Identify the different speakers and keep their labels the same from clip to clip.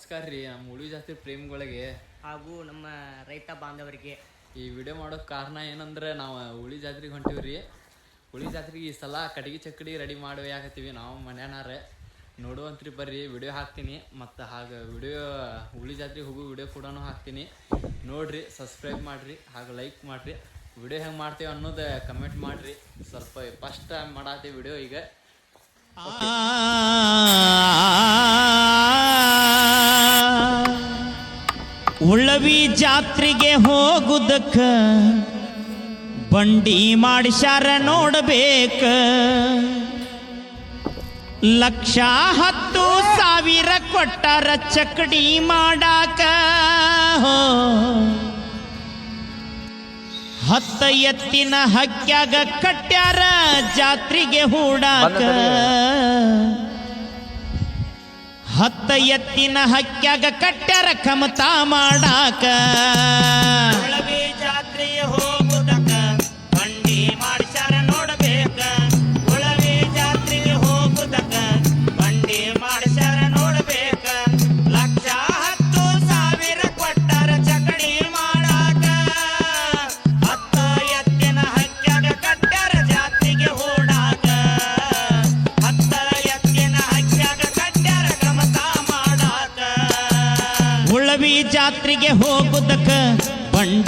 Speaker 1: ನಮಸ್ಕಾರ ರೀ ನಮ್ಮ ಉಳಿ ಜಾತಿ ಪ್ರೇಮಿಗಳಿಗೆ
Speaker 2: ಹಾಗೂ ನಮ್ಮ ರೈತ ಬಾಂಧವರಿಗೆ
Speaker 1: ಈ ವಿಡಿಯೋ ಮಾಡೋಕೆ ಕಾರಣ ಏನಂದ್ರೆ ನಾವು ಉಳಿ ಜಾತ್ರೆಗೆ ಹೊಂಟಿವಿ ರೀ ಉಳಿ ಜಾತ್ರೆಗೆ ಈ ಸಲ ಕಟಗಿ ಚಕ್ಕಡಿ ರೆಡಿ ಮಾಡುವ ಹಾಕತ್ತೀವಿ ನಾವು ಮನೆಯನಾರೆ ನೋಡುವಂತ್ರಿ ಬರ್ರಿ ವಿಡಿಯೋ ಹಾಕ್ತೀನಿ ಮತ್ತು ಹಾಗೆ ವಿಡಿಯೋ ಉಳಿ ಜಾತ್ರೆಗೆ ಹೋಗೋ ವಿಡಿಯೋ ಕೂಡ ಹಾಕ್ತೀನಿ ನೋಡ್ರಿ ಸಬ್ಸ್ಕ್ರೈಬ್ ಮಾಡಿರಿ ಹಾಗೆ ಲೈಕ್ ಮಾಡಿರಿ ವಿಡಿಯೋ ಹೆಂಗೆ ಮಾಡ್ತೀವಿ ಅನ್ನೋದು ಕಮೆಂಟ್ ಮಾಡಿರಿ ಸ್ವಲ್ಪ ಫಸ್ಟ್ ಟೈಮ್ ಮಾಡತ್ತೀವಿ ವಿಡಿಯೋ ಈಗ
Speaker 3: ಉಳವಿ ಜಾತ್ರೆಗೆ ಹೋಗುದಕ್ಕ ಬಂಡಿ ಮಾಡಿಸ್ಯಾರ ನೋಡಬೇಕ. ಲಕ್ಷ ಹತ್ತು ಸಾವಿರ ಕೊಟ್ಟಾರ ಚಕಡಿ ಮಾಡಾಕ. ಹತ್ತ ಎತ್ತಿನ ಹಕ್ಕ್ಯಾಗ ಕಟ್ಟ್ಯಾರ ಜಾತ್ರೆಗೆ ಹೂಡಾಕ. ಹತ್ತ ಎತ್ತಿನ ಹಕ್ಕ್ಯಾಗ ಕಟ್ಟ್ಯಾರ ಕಮತಾ ಮಾಡಾಕ.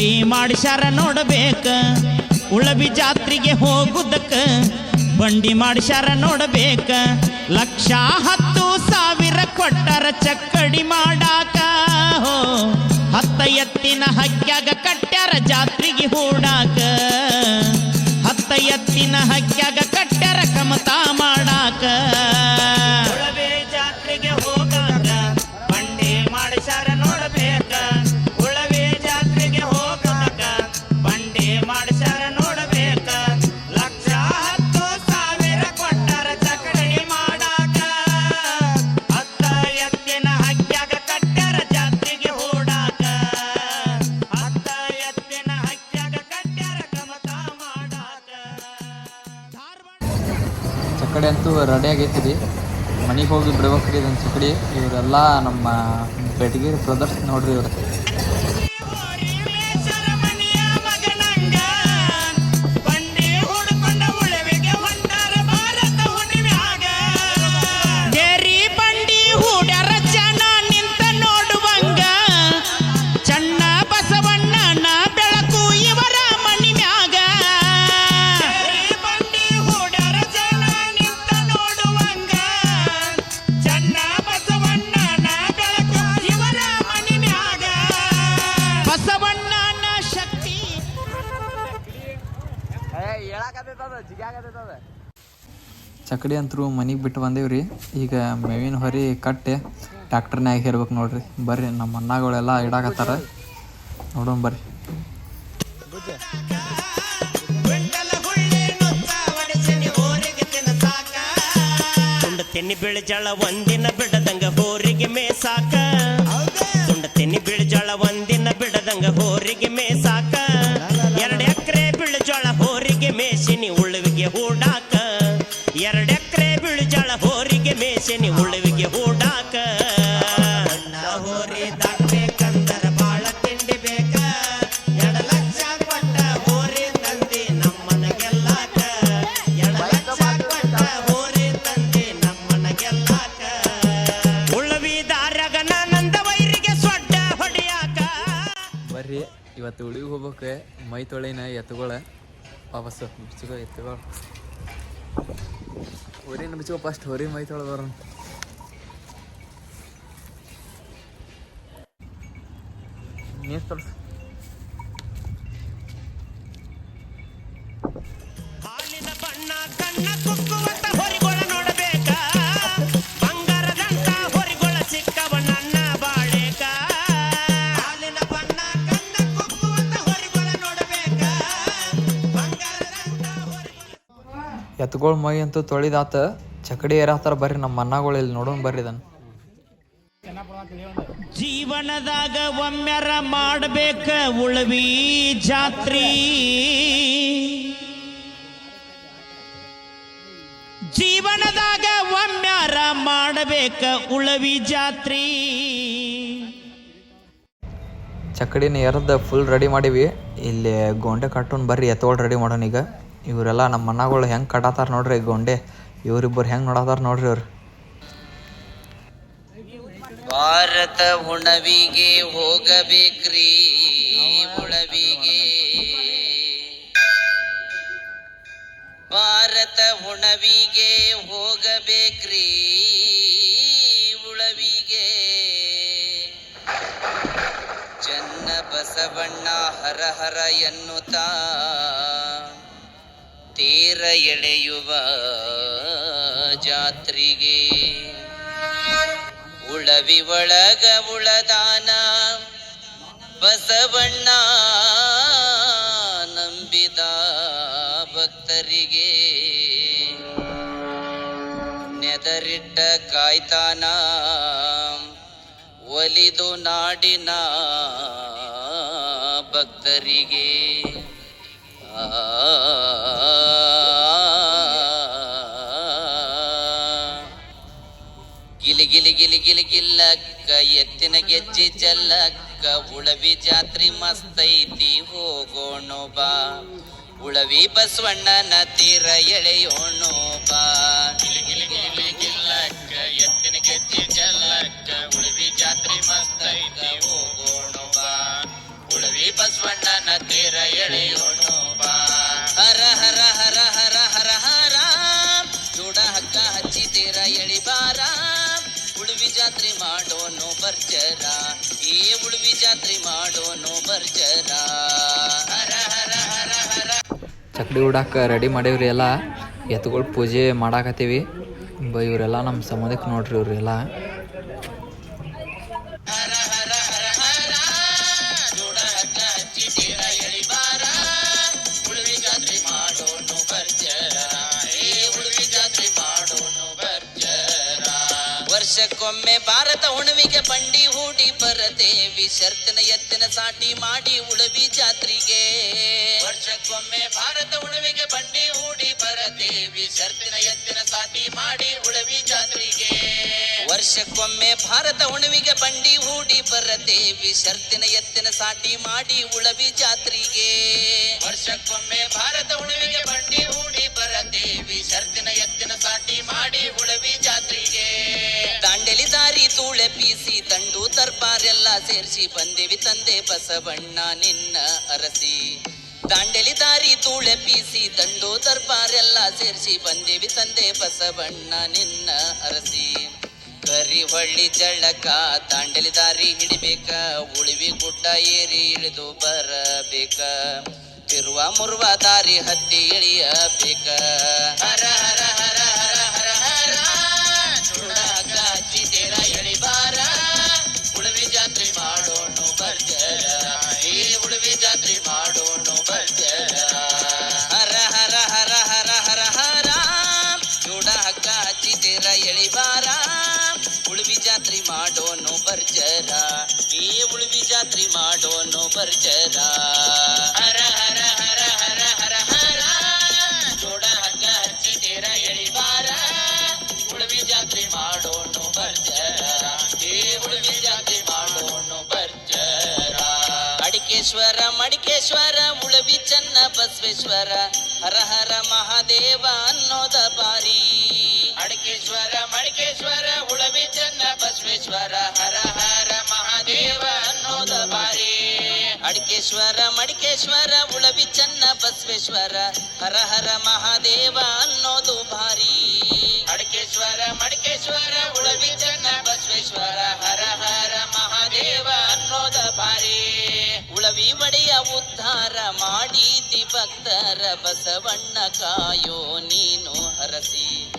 Speaker 3: ಬಂಡಿ ಮಾಡಿಸ್ಯಾರ ನೋಡಬೇಕ. ಉಳಬಿ ಜಾತ್ರೆಗೆ ಹೋಗುದಕ್ಕ ಬಂಡಿ ಮಾಡಿಸ್ಯಾರ ನೋಡಬೇಕ. ಲಕ್ಷ ಹತ್ತು ಸಾವಿರ ಕೊಟ್ಟರ ಚಕ್ಕಡಿ ಮಾಡಾಕ. ಹೋ, ಹತ್ತ ಎತ್ತಿನ ಹಕ್ಕ್ಯಾಗ ಕಟ್ಟ್ಯಾರ ಜಾತ್ರೆಗೆ ಹೂಡಾಕ. ಹತ್ತ ಎತ್ತಿನ ಹಕ್ಕ್ಯಾಗ ಕಟ್ಟ್ಯಾರ ಕಮತಾ ಮಾಡಾಕ.
Speaker 1: ಅಂತೂ ರೆಡಿ ಆಗೈತಿ ರೀ ಮನೆಗೆ ಹೋಗಿ ಬಿಡ್ಬೇಕ್ರಿ ಇದೊಂದು ಚಕ್ಕಡಿ ಇವರೆಲ್ಲ ನಮ್ಮ ಬೆಟಗಿರಿ ಬ್ರದರ್ಸ್ ನೋಡ್ರಿ ಇವ್ರು. ಚಕ್ಕಡಿ ಅಂತರೂ ಮನೆಗೆ ಬಿಟ್ಟು ಬಂದೇವ್ರಿ. ಈಗ ಮೇವಿನ ಹೊರಿ ಕಟ್ಟಿ ಟ್ಯಾಕ್ಟರ್ನ್ಯಾಗ ಹೇರ್ಬೇಕು ನೋಡ್ರಿ. ಬರ್ರಿ, ನಮ್ಮ ಅಣ್ಣಗಳೆಲ್ಲ ಇಡಾಕತ್ತಾರ. ನೋಡೋಣ ಬರ್ರಿ.
Speaker 3: ತೆನಿ ತೆನ್ನಿ ಬಿಳಜಳ ಒಂದಿನ ಬಿಡದಂಗ ಹೋರಿಗೆ ಮೇಸಾಕ. ತುಂಡ ತೆನ್ನಿ ಬಿಳಜಳ ಒಂದಿನ ಬಿಡದಂಗ ಹೋರಿಗೆ ಮೇಸಾಕ. ಎರಡು ಎಕರೆ ಬಿಳಜಳ ಹೋರಿಗೆ ಮೇಸಿನಿ ಉಳುವಿಗೆ ಹೂಡಾಕ
Speaker 1: ಮೈ ತೊಳಿನ ಎತ್ತುಗಳ ವಾಪಸ್ ಬಿಚ್ಚಿಗೋ ಎತ್ತುಗಳು. ಹೊರಿನ ಬಿಚ್ಚಿಗೋ ಫಸ್ಟ್ ಹೊರಿ ಮೈ ತೊಳೆದವ್ರ ನೀರು ತೋರಿಸು. ಎತ್ತುಗಳ ಮೈ ಅಂತೂ ತೊಳಿದಾತ. ಚಕಡಿ ಏರಾತಾರ ಬರ್ರಿ ನಮ್ಮ ಅಣ್ಣಗಳು ಇಲ್ಲಿ ನೋಡೋಣ ಬರ್ರಿ ಇದನ್ನ
Speaker 3: ಜೀವನದಾಗ ಒಮ್ಮೆರ ಮಾಡಬೇಕ ಉಳವಿ ಜಾತ್ರಿ. ಜೀವನದಾಗ ಒಮ್ಮ್ಯಾರ ಮಾಡಬೇಕ ಉಳವಿ ಜಾತ್ರಿ.
Speaker 1: ಚಕಡಿನ ಎರದ ಫುಲ್ ರೆಡಿ ಮಾಡಿವಿ. ಇಲ್ಲಿ ಗೊಂಡೆ ಕಟ್ಟೋನ್ ಬರ್ರಿ ಎತ್ತೋಳ್ ರೆಡಿ ಮಾಡೋಣ ಈಗ. ಇವರೆಲ್ಲ ನಮ್ಮ ಮಣ್ಣಗಳು ಹೆಂಗೆ ಕಟಾತಾರ ನೋಡ್ರಿ ಗೊಂಡೆ. ಇವರಿಬ್ಬರು ಹೆಂಗೆ ನೋಡತಾರ ನೋಡ್ರಿ ಇವ್ರು
Speaker 4: ಭಾರತ ಉಣವಿಗೆ ಹೋಗಬೇಕ್ರಿ ಉಳವಿಗೆ ಭಾರತ ಉಣವಿಗೆ ಹೋಗಬೇಕ್ರಿ ಉಳವಿಗೆ ಚನ್ನ ಬಸವಣ್ಣ ಹರ ಹರ ಎನ್ನುತ್ತಾ. ತೀರ ಎಳೆಯುವ ಜಾತ್ರಿಗೆ. ಉಳವಿ ಒಳಗ ಉಳದಾನ, ಬಸವಣ್ಣ ನಂಬಿದ ಭಕ್ತರಿಗೆ. ನೆದರಿಟ್ಟ ಕಾಯ್ತಾನ, ಒಲಿದು ನಾಡಿನ ಭಕ್ತರಿಗೆ. ಆ ಗಿಲಿ ಗಿಲಿ ಗಿಲಿ ಗಿಲಿ ಗಿಲ್ಲಕ್ಕ, ಎತ್ತಿನ ಗೆಜ್ಜಿ ಚಲ್ಲಕ್ಕ, ಉಳವಿ ಜಾತ್ರಿ ಮಸ್ತೈತಿ ಹೋಗೋಣ ಬಾ. ಉಳವಿ ಬಸವಣ್ಣನ ತೀರ ಎಳೆಯೋಣ ಬಾ. ಜಾತ್ರೆ ಮಾಡೋನು ಬರ್ಜರ ಏ ಉಳುವಿ ಜಾತ್ರೆ ಮಾಡೋನು ಬರ್ಜರ
Speaker 1: ಚಕ್ಡಿ ಉಡಾಕ ರೆಡಿ ಮಾಡೀವ್ರಿ ಎಲ್ಲ. ಎತ್ತುಗಳು ಪೂಜೆ ಮಾಡಾಕತ್ತೀವಿ. ಬ, ಇವರೆಲ್ಲ ನಮ್ಮ ಸಮುದಕ್ಕೆ ನೋಡ್ರಿ ಇವ್ರೆಲ್ಲ.
Speaker 4: ಬಂಡಿ ಹೂಡಿ ಬರದೇವಿ, ಶರ್ತನ ಎತ್ತಿನ ಸಾಟಿ ಮಾಡಿ ಉಳವಿ ಜಾತ್ರೆಗೆ. ವರ್ಷಕ್ಕೊಮ್ಮೆ ಭಾರತ ಉಳವಿಗೆ ಬಂಡಿ ಹೂಡಿ ಬರದೆ ಶರ್ತಿನ ಎತ್ತಿನ ಸಾಟಿ ಮಾಡಿ ಉಳವಿ ಜಾತ್ರೆಗೆ. ವರ್ಷಕ್ಕೊಮ್ಮೆ ಭಾರತ ಉಣವಿಗೆ ಬಂಡಿ ಹೂಡಿ ಬರದೇವಿ ಶರ್ತಿನ ಎತ್ತಿನ ಸಾಟಿ ಮಾಡಿ ಉಳವಿ ಜಾತ್ರಿಗೆ. ವರ್ಷಕ್ಕೊಮ್ಮೆ ಭಾರತ ಉಣವಿಗೆ ಬಂಡಿ ಹೂಡಿ ಬರದೇವಿ ಶರ್ತಿನ ಎತ್ತಿನ ಸಾಟಿ ಮಾಡಿ ಉಳವಿ ಜಾತ್ರಿಗೆ. ದಾಂಡೆಲಿ ದಾರಿ ತೂಳೆ ಪೀಸಿ ದಂಡು ದರ್ಬಾರೆಲ್ಲ ಸೇರಿಸಿ ಬಂದೇವಿ ತಂದೆ ಬಸವಣ್ಣ ನಿನ್ನ ಅರಸಿ. ದಾಂಡೆಲಿ ದಾರಿ ತೂಳೆ ಪೀಸಿ ದಂಡು ದರ್ಬಾರೆಲ್ಲ ಸೇರಿಸಿ ಬಂದೇವಿ ತಂದೆ ಬಸವಣ್ಣ ನಿನ್ನ ಅರಸಿ. ಕರಿಹಳ್ಳಿ ಜಳಕ ದಾಂಡಲಿ ದಾರಿ ಹಿಡಿಬೇಕ, ಉಳಿವಿ ಗುಡ್ಡ ಏರಿ ಇಳಿದು ಬರಬೇಕ. ತಿರುವ ಮುರುವ ದಾರಿ ಹತ್ತಿ ಇಳಿಯಬೇಕ ಹರ ಹರ ಉಳುವಿ ಮಾಡೋನು ಬರ್ಜರ ಹರ ಹರ ಹರ ಹರ ಹರ ಹರ. ಜೋಡ ಹಗ್ಗ ಹಚ್ಚಿ ತೀರ ಎಳಿಬಾರ. ಉಳುವಿ ಜಾತ್ರೆ ಮಾಡೋನು ಬರ್ಜರ ಈ ಉಳುವಿ ಜಾತ್ರೆ ಮಾಡೋನು ಬರ್ಜರ ಅಡಿಕೇಶ್ವರ, ಮಡಿಕೇಶ್ವರ, ಉಳವಿ ಚನ್ನ ಬಸವೇಶ್ವರ. ಹರ ಹರ, ಮಹಾದೇವ ಅನ್ನೋದ ಬಾರಿ. ಅಡಿಕೇಶ್ವರ, ಮಡಿಕೇಶ್ವರ, ಉಳವಿ ಚನ್ನ ಬಸವೇಶ್ವರ. ಹರ ಹರ. ಮಹಾದೇವ ಅನ್ನೋದ ಬಾರಿ. ಅಡಿಕೇಶ್ವರ, ಮಡಿಕೇಶ್ವರ, ಉಳವಿ ಚನ್ನ ಬಸವೇಶ್ವರ, ಹರ ಹರ ಮಹಾದೇವ ಅನ್ನೋದು ಭಾರಿ. ಅಡಿಕೇಶ್ವರ, ಮಡಿಕೇಶ್ವರ, ಉಳವಿ ಚನ್ನ ಬಸವೇಶ್ವರ, ಹರ ಹರ ಮಹಾದೇವ ಅನ್ನೋದ ಬಾರಿ. ಉಳವಿ ಒಡೆಯ ಉದ್ಧಾರ ದಿ ಭಕ್ತರ ಬಸವಣ್ಣ ಕಾಯೋ ನೀನು ಹರಸಿ.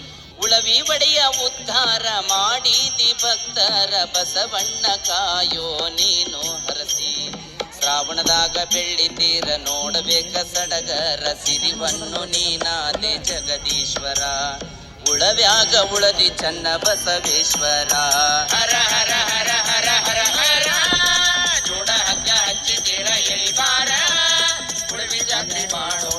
Speaker 4: ಉಳವಿ ಒಡೆಯ ಉದ್ಧಾರ ಮಾಡಿದಿ ಭಕ್ತರ ಬಸವಣ್ಣ ಕಾಯೋ ನೀನು ಹರಸಿ. ಶ್ರಾವಣದಾಗ ಬೆಳ್ಳಿ ತೀರ ನೋಡಬೇಕ ಸಡಗರ ಸಿರಿವನ್ನು ನೀನಾದೆ ಜಗದೀಶ್ವರ. ಉಳವ್ಯಾಗ ಉಳದಿ ಚನ್ನ ಬಸವೇಶ್ವರ. ಹರ ಹರ ಹರ ಹರ ಹರ ಹರ. ಜೋಡ ಹಗ್ಗ ಹಚ್ಚಿ ತೀರ ಎಳಿಬಾರ. ಉಳವಿ ಜಾತ್ರೆ ಮಾಡೋಣ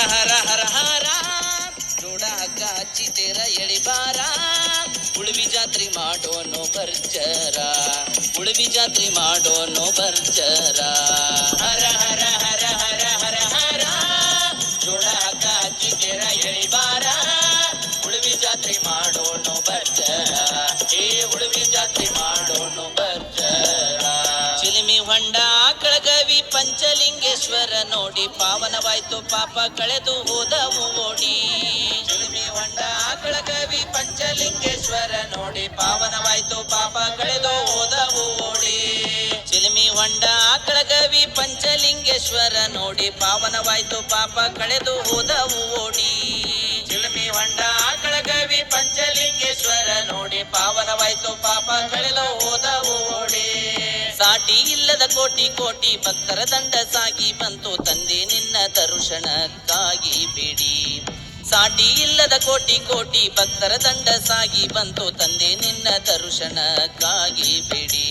Speaker 4: ಹರ ಹರ ಹರ. ಜೋಡ ಹಗ್ಗ ಹಚ್ಚಿ ಎಳಿಬಾರ ಉಳುವಿ ಜಾತ್ರೆ ಮಾಡೋನು ಬರ್ಜರ. ಉಳುವಿ ಜಾತ್ರೆ ಮಾಡೋನು ಬರ್ಜರ. ಹರ ಹರ ಪಂಚಲಿಂಗೇಶ್ವರ ನೋಡಿ ಪಾವನವಾಯ್ತು, ಪಾಪ ಕಳೆದು ಹೋದವು ಓಡಿ. ಚಿಲಿಮಿ ಹೊಂಡ ಕಳಗವಿ ಪಂಚಲಿಂಗೇಶ್ವರ ನೋಡಿ ಪಾವನವಾಯ್ತು, ಪಾಪ ಕಳೆದು ಹೋದವು ಓಡಿ. ಚಿಲಿಮಿ ಹೊಂಡ ಕಳಗವಿ ಪಂಚಲಿಂಗೇಶ್ವರ ನೋಡಿ ಪಾವನವಾಯ್ತು, ಪಾಪ ಕಳೆದು ಹೋದವು ಓಡಿ. ಚಿಲುಮಿ ಹೊಂಡ ಕಳಗವಿ ಪಂಚಲಿಂಗೇಶ್ವರ ನೋಡಿ ಪಾವನವಾಯ್ತು, ಪಾಪ ಕಳೆದು ಹೋದವು ಸಾಟಿ ಇಲ್ಲದ ಕೋಟಿ ಕೋಟಿ ಭಕ್ತರ ದಂಡ ಸಾಗಿ ಬಂತು ತಂದೆ ನಿನ್ನ ತರುಷಣಕ್ಕಾಗಿ ಬಿಡಿ. ಸಾಟಿ ಇಲ್ಲದ ಕೋಟಿ ಕೋಟಿ ಭಕ್ತರ ದಂಡ ಸಾಗಿ ಬಂತು ತಂದೆ ನಿನ್ನ ತರುಷಣಕ್ಕಾಗಿ ಬಿಡಿ.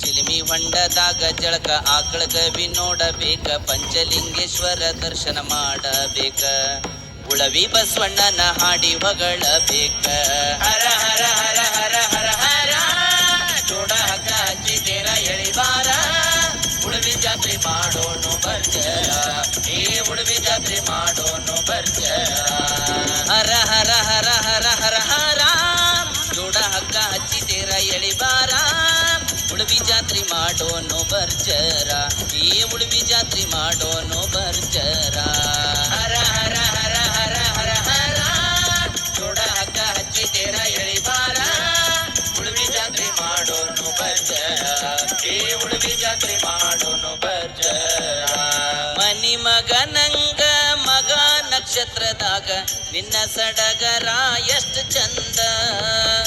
Speaker 4: ಚಿಲಿಮಿ ಹೊಂಡದಾಗ ಜಳಕ ಆಕಳ ಗವಿ ನೋಡಬೇಕ, ಪಂಚಲಿಂಗೇಶ್ವರ ದರ್ಶನ ಮಾಡಬೇಕ, ಉಳವಿ ಬಸವಣ್ಣನ ಹಾಡಿ ಹೊಗಳಬೇಕ. ಬರ್ಜರ. ಈ ಉಳುವಿ ಜಾತ್ರೆ ಮಾಡೋನು ಬರ್ಜರ. ಹರ ಹರ ಹರ ಹರ ಹರ ಹರ. ಜೋಡ ಹಗ್ಗ ಹಚ್ಚಿದೇರ ಎಳಿಬಾರ ಉಳುವಿ ಜಾತ್ರೆ ಮಾಡೋನು ಬರ್ಜರ. ಈ ಉಳುವಿ ಜಾತ್ರೆ ಮಾಡೋನು ಬರ್ಜರ. ಮನಿ ಮಗನಂಗ ಮಗ ನಕ್ಷತ್ರದಾಗ ನಿನ್ನ ಸಡಗರ ಎಷ್ಟು ಚಂದ.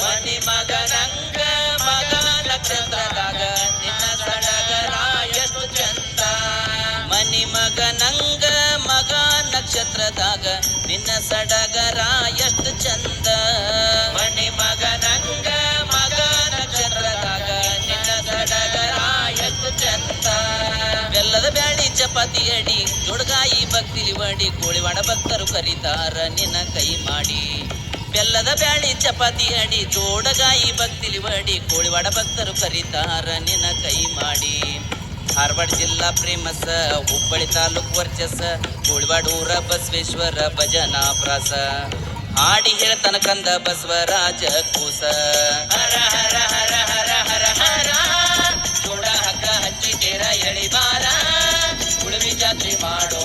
Speaker 4: ಮನಿ ಮಗನಂಗ ಮಗ ನಕ್ಷತ್ರದಾಗ ನಿನ್ನ ಚಂದ ಮನಿ ನಂಗ, ಮಗ ನಕ್ಷತ್ರದಾಗ. ನಿನ್ನ ಸಡಗರ ಎಷ್ಟು ಚಂದ. ಮಣಿ ಮಗ ನಂಗ, ಮಗ ನಕ್ಷತ್ರದಾಗ. ನಿನ್ನ ಸಡಗರ ಎಷ್ಟು ಚಂದ. ಬೆಲ್ಲದ ಬ್ಯಾಳಿ ಚಪಾತಿ ಅಡಿ, ಜೋಡ್ಗಾಯಿ ಭಕ್ತಿಲಿ ಕೋಳಿ ಕೋಳಿವಾಡ ಭಕ್ತರು ಕರೀತಾರ ನಿನ್ನ ಕೈ ಮಾಡಿ. ಬೆಲ್ಲದ ಬ್ಯಾಳಿ ಚಪಾತಿ ಅಡಿ, ಜೋಡಗಾಯಿ ಭಕ್ತಿಲಿ ಕೋಳಿ ಕೋಳಿವಾಡ ಭಕ್ತರು ಕರೀತಾರ ನಿನ್ನ ಕೈ ಧಾರವಾಡ ಜಿಲ್ಲಾ ಪ್ರೇಮಸ, ಹುಬ್ಬಳ್ಳಿ ತಾಲೂಕ್ ವರ್ಚಸ ಕೋಳಿವಾಡ ಊರ ಬಸವೇಶ್ವರ ಭಜನಾ ಪ್ರಾಸ. ಹಾಡಿ ಹೇಳ್ತನ ಕಂದ ಬಸವರಾಜ ಕೂಸ. ಹಗ್ಗ ಹಚ್ಚಿದೇರ ಎಳಿಬಾರ ಉಳುವಿ ಜಾತ್ರೆ ಮಾಡೋನು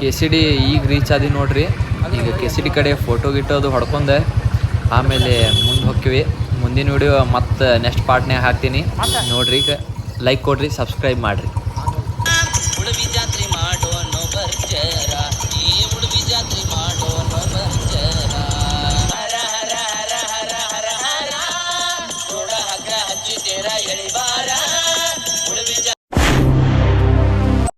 Speaker 1: ಕೆ ಸಿ ಡಿ ಈಗ ರೀಚ್ ಆದಿ ನೋಡ್ರಿ. ಈಗ ಕೆ ಸಿ ಡಿ ಕಡೆ ಫೋಟೋ ಗಿಟ್ಟೋದು ಹೊಡ್ಕೊಂಡೆ. ಆಮೇಲೆ ಮುಂದೆ ಹೋಗ್ತೀವಿ. ಮುಂದಿನ ವಿಡಿಯೋ ಮತ್ತೆ ನೆಕ್ಸ್ಟ್ ಪಾರ್ಟ್ನಾಗ ಹಾಕ್ತೀನಿ. ನೋಡ್ರಿ ಈಗ ಲೈಕ್ ಕೊಡ್ರಿ ಸಬ್ಸ್ಕ್ರೈಬ್ ಮಾಡಿರಿ.